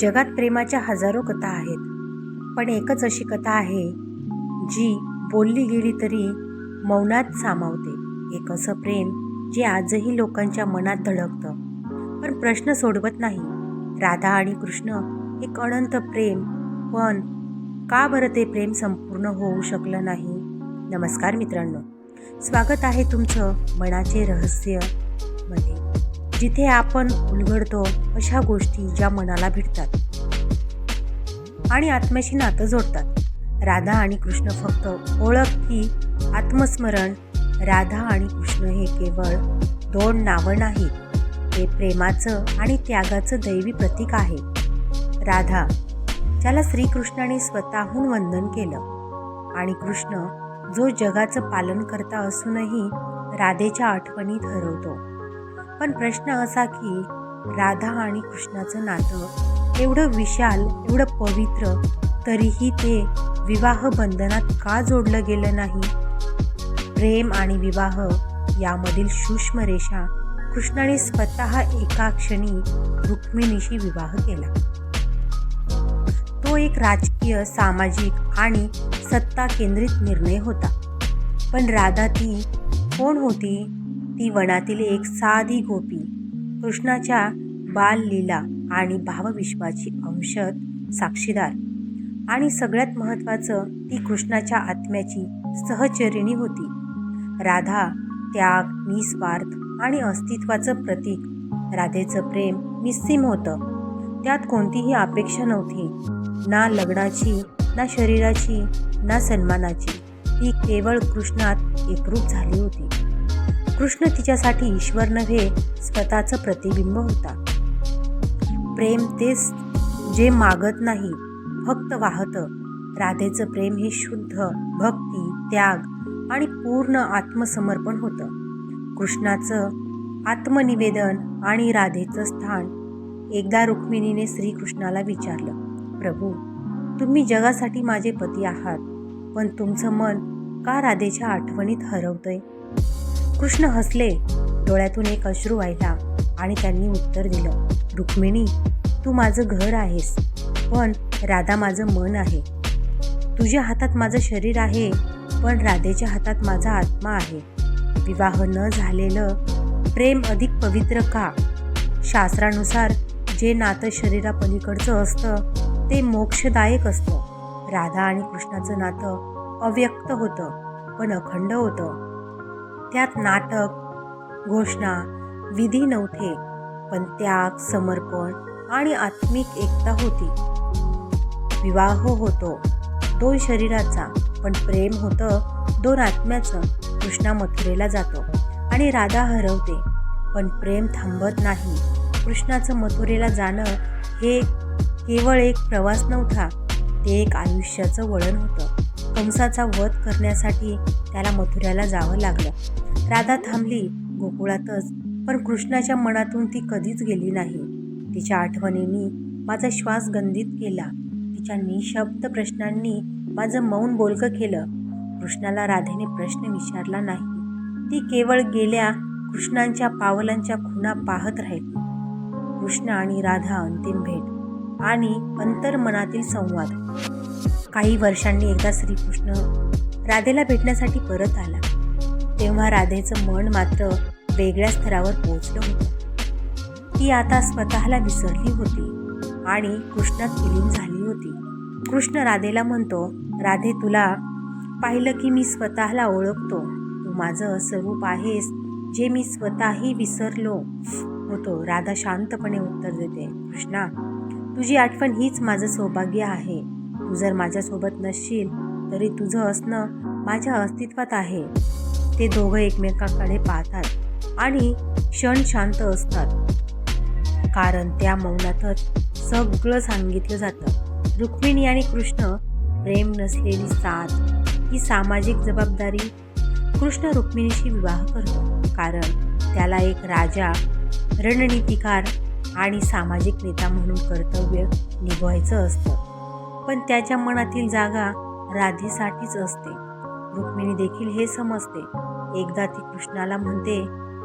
जगात प्रेमाच्या हजारो कथा आहेत. पण एकच अशी कथा आहे जी बोलली गेली तरी मौनात सामावते. एक असं प्रेम जे आजही लोकांच्या मनात धडकतं. पण प्रश्न सोडवत नाही. राधा आणि कृष्ण एक अनंत प्रेम पण का बरं ते प्रेम संपूर्ण होऊ शकलं नाही? नमस्कार मित्रांनो. स्वागत आहे तुमचं मनाचे रहस्यमध्ये. जिथे आपण उलगडतो अशा गोष्टी ज्या मनाला भेटतात. आणि आत्म्याशी नातं जोडतात. राधा आणि कृष्ण फक्त ओळख की आत्मस्मरण. राधा आणि कृष्ण हे केवळ दोन नावं नाहीत. हे प्रेमाचं आणि त्यागाचं दैवी प्रतीक आहे. राधा ज्याला श्रीकृष्णाने स्वतःहून वंदन केलं. आणि कृष्ण जो जगाचं पालन करता असूनही राधेच्या आठवणीत हरवतो पण प्रश्न असा की राधा आणि कृष्णाचं नातं एवढं विशाल एवढं पवित्र तरीही ते विवाह बंधनात का जोडलं गेलं नाही? प्रेम आणि विवाह यामधील सूक्ष्म रेषा कृष्णाने स्वतः एका क्षणी रुक्मिणीशी विवाह केला. तो एक राजकीय सामाजिक आणि सत्ता केंद्रित निर्णय होता. पण राधा ती कोण होती? ती वनातील एक साधी गोपी कृष्णाच्या बाललीला आणि भावविश्वाची अंशत साक्षीदार. आणि सगळ्यात महत्त्वाचं ती कृष्णाच्या आत्म्याची सहचरिणी होती. राधा त्याग निस्वार्थ आणि अस्तित्वाचं प्रतीक. राधेचं प्रेम निस्सीम होतं. त्यात कोणतीही अपेक्षा नव्हती. ना लग्नाची ना शरीराची ना सन्मानाची. ती केवळ कृष्णात एकरूप झाली होती. कृष्ण तिच्यासाठी ईश्वर नव्हे स्वतःचं प्रतिबिंब होता. प्रेम तेच जे मागत नाही फक्त वाहतं. राधेचं प्रेम हे शुद्ध भक्ती त्याग आणि पूर्ण आत्मसमर्पण होतं. कृष्णाचं आत्मनिवेदन आणि राधेचं स्थान एकदा रुक्मिणीने श्रीकृष्णाला विचारलं प्रभू तुम्ही जगासाठी माझे पती आहात पण तुमचं मन का राधेच्या आठवणीत हरवतंय? कृष्ण हसले. डोळ्यातून एक अश्रू वाहिला आणि त्यांनी उत्तर दिलं रुक्मिणी तू माझं घर आहेस पण राधा माझं मन आहे. तुझ्या हातात माझं शरीर आहे पण राधेच्या हातात माझा आत्मा आहे. विवाह न झालेलं प्रेम अधिक पवित्र का? शास्त्रानुसार जे नातं शरीरापलीकडचं असतं ते मोक्षदायक असतं. राधा आणि कृष्णाचं नातं अव्यक्त होतं पण अखंड होतं. त्यात नाटक घोषणा विधी नव्हते पण त्याग समर्पण आणि आत्मिक एकता होती. विवाह होतो दोन शरीराचा पण प्रेम होतं दोन आत्म्याचं कृष्णा मथुरेला जातो आणि राधा हरवते. पण प्रेम थांबत नाही कृष्णाचं मथुरेला जाणं हे केवळ एक प्रवास नव्हता ते एक आयुष्याचं वळण होतं. कंसाचा वध करण्यासाठी त्याला मथुऱ्याला जावं लागलं. राधा थांबली गोकुळातच पण कृष्णाच्या मनातून ती कधीच गेली नाही. तिच्या आठवणींनी माझा श्वास गंधित केला. तिच्या निशब्द प्रश्नांनी माझं मौन बोलकं केलं. कृष्णाला राधेने प्रश्न विचारला नाही. ती केवळ गेल्या कृष्णांच्या पावलांच्या खुणा पाहत राहिली. कृष्ण आणि राधा अंतिम भेट आणि अंतर्मनातील संवाद. काही वर्षांनी एकदा श्रीकृष्ण राधेला भेटण्यासाठी परत आला. तेव्हा राधेचं मन मात्र वेगळ्या स्तरावर पोहोचलं होतं. ती आता स्वतःला विसरली होती आणि कृष्णात विलीन झाली होती. कृष्ण राधेला म्हणतो राधे तुला पाहिलं की मी स्वतःला ओळखतो. तू माझं स्वरूप आहेस जे मी स्वतःही विसरलो होतो. राधा शांतपणे उत्तर देते कृष्णा तुझी आठवण हीच माझं सौभाग्य आहे. तू जर माझ्यासोबत नसशील तरी तुझं असणं माझ्या अस्तित्वात आहे. ते दोघं एकमेकांकडे पाहतात आणि क्षण शांत असतात. कारण त्या मौनातच सगळं सांगितलं जातं. रुक्मिणी आणि कृष्ण प्रेम नसलेली साथ ही सामाजिक जबाबदारी कृष्ण रुक्मिणीशी विवाह करतो. कारण त्याला एक राजा रणनीतिकार आणि सामाजिक नेता म्हणून कर्तव्य निभवायचं असतं. पण त्याच्या मनातील जागा राधेसाठीच असते. रुक्मिणी देखील हे समजते. एकदा ती कृष्णाला म्हणते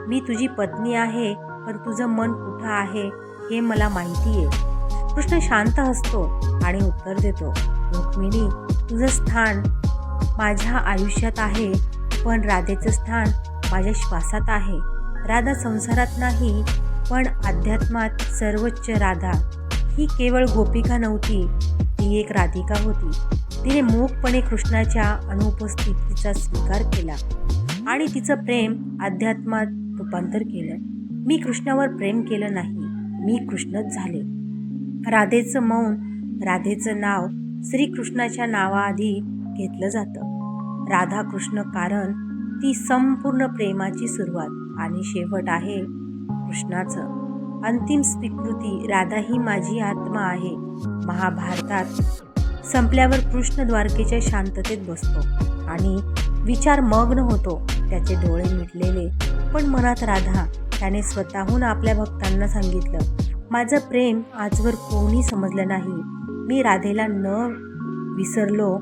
मी तुझी पत्नी आहे पण तुझं मन कुठं आहे हे मला माहिती आहे. कृष्ण शांत असतो आणि उत्तर देतो रुक्मिणी तुझं स्थान माझ्या आयुष्यात आहे पण राधेचं स्थान माझ्या श्वासात आहे. राधा संसारात नाही पण अध्यात्मात सर्वोच्च राधा. ही केवळ गोपिका नव्हती ती एक राधिका होती. तिने मूकपणे कृष्णाच्या अनुपस्थितीचा स्वीकार केला आणि तिचं प्रेम अध्यात्मात रूपांतर केलं. मी कृष्णावर प्रेम केलं नाही मी कृष्णच झाले. राधेचं मौन राधेचं नाव श्रीकृष्णाच्या नावाआधी घेतलं जातं. राधा कृष्ण कारण ती संपूर्ण प्रेमाची सुरुवात आणि शेवट आहे कृष्णाचं. अंतिम स्वीकृती राधा ही माझी आत्मा आहे महाभारतात संपल्यावर कृष्ण द्वारकेच्या शांततेत बसतो आणि विचार मग्न होतो. त्याचे डोळे मिटलेले. पण मनात राधा त्याने स्वतःहून आपल्या भक्तांना सांगितलं माझं प्रेम आजवर कोणी समजलं नाही. मी राधेला न विसरलो.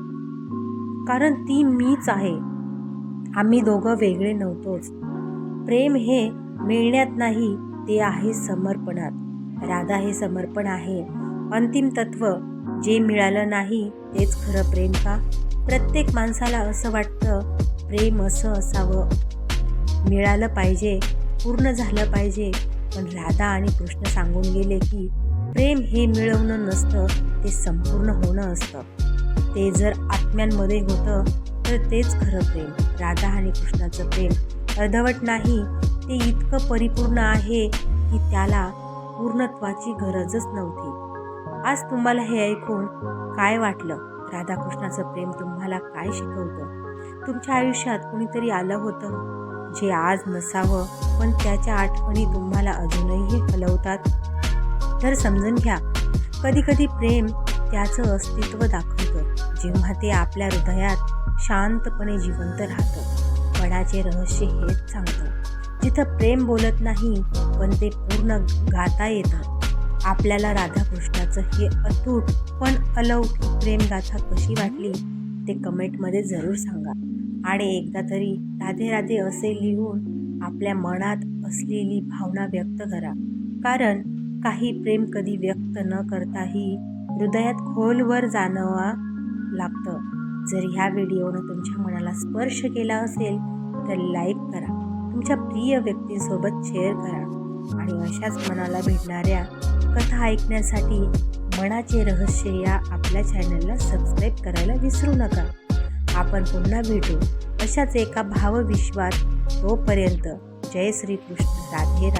कारण ती मीच आहे. आम्ही दोघं वेगळे नव्हतोच. प्रेम हे मिळण्यात नाही ते आहे समर्पणात. राधा हे समर्पण आहे. अंतिम तत्व जे मिळालं नाही तेच खरं प्रेम का? प्रत्येक माणसाला असं वाटतं प्रेम असं असावं. मिळालं पाहिजे पूर्ण झालं पाहिजे. पण राधा आणि कृष्ण सांगून गेले की प्रेम हे मिळवणं नसतं ते संपूर्ण होणं असतं. ते जर आत्म्यांमध्ये होतं तर तेच खरं प्रेम. राधा आणि कृष्णाचं प्रेम अर्धवट नाही ते इतकं परिपूर्ण आहे की त्याला पूर्णत्वाची गरजच नव्हती. आज तुम्हाला हे ऐकून काय वाटलं? राधाकृष्णाचं प्रेम तुम्हाला काय शिकवतं? तुमच्या आयुष्यात कुणीतरी आलं होतं? जे आज नसावं पण त्याच्या आठवणी तुम्हाला अजूनही हलवतात? तर समजून घ्या कधीकधी प्रेम त्याचं अस्तित्व दाखवतं जेव्हा ते आपल्या हृदयात शांतपणे जिवंत राहतं. पडाचे रहस्य हेच सांगतं. जिथं प्रेम बोलत नाही पण ते पूर्ण गाता येतं. आपल्याला राधाकृष्णाचं हे अतूट पण अलौकिक प्रेमगाथा कशी वाटली ते कमेंटमध्ये जरूर सांगा. आणि एकदा तरी राधे राधे असे लिहून आपल्या मनात असलेली भावना व्यक्त करा. कारण काही प्रेम कधी व्यक्त न करताही हृदयात खोलवर जाणवा लागतं. जर ह्या व्हिडिओनं तुमच्या मनाला स्पर्श केला असेल तर लाईक करा. तुमच्या प्रिय व्यक्तींसोबत शेअर करा. आणि अशाच मनाला भेटणाऱ्या कथा ऐकण्यासाठी मनाचे रहस्य या आपल्या चॅनलला सबस्क्राईब करायला विसरू नका. आपण पुन्हा भेटू अशाच एका भावविश्वात तोपर्यंत जय श्रीकृष्ण. राधे राधे.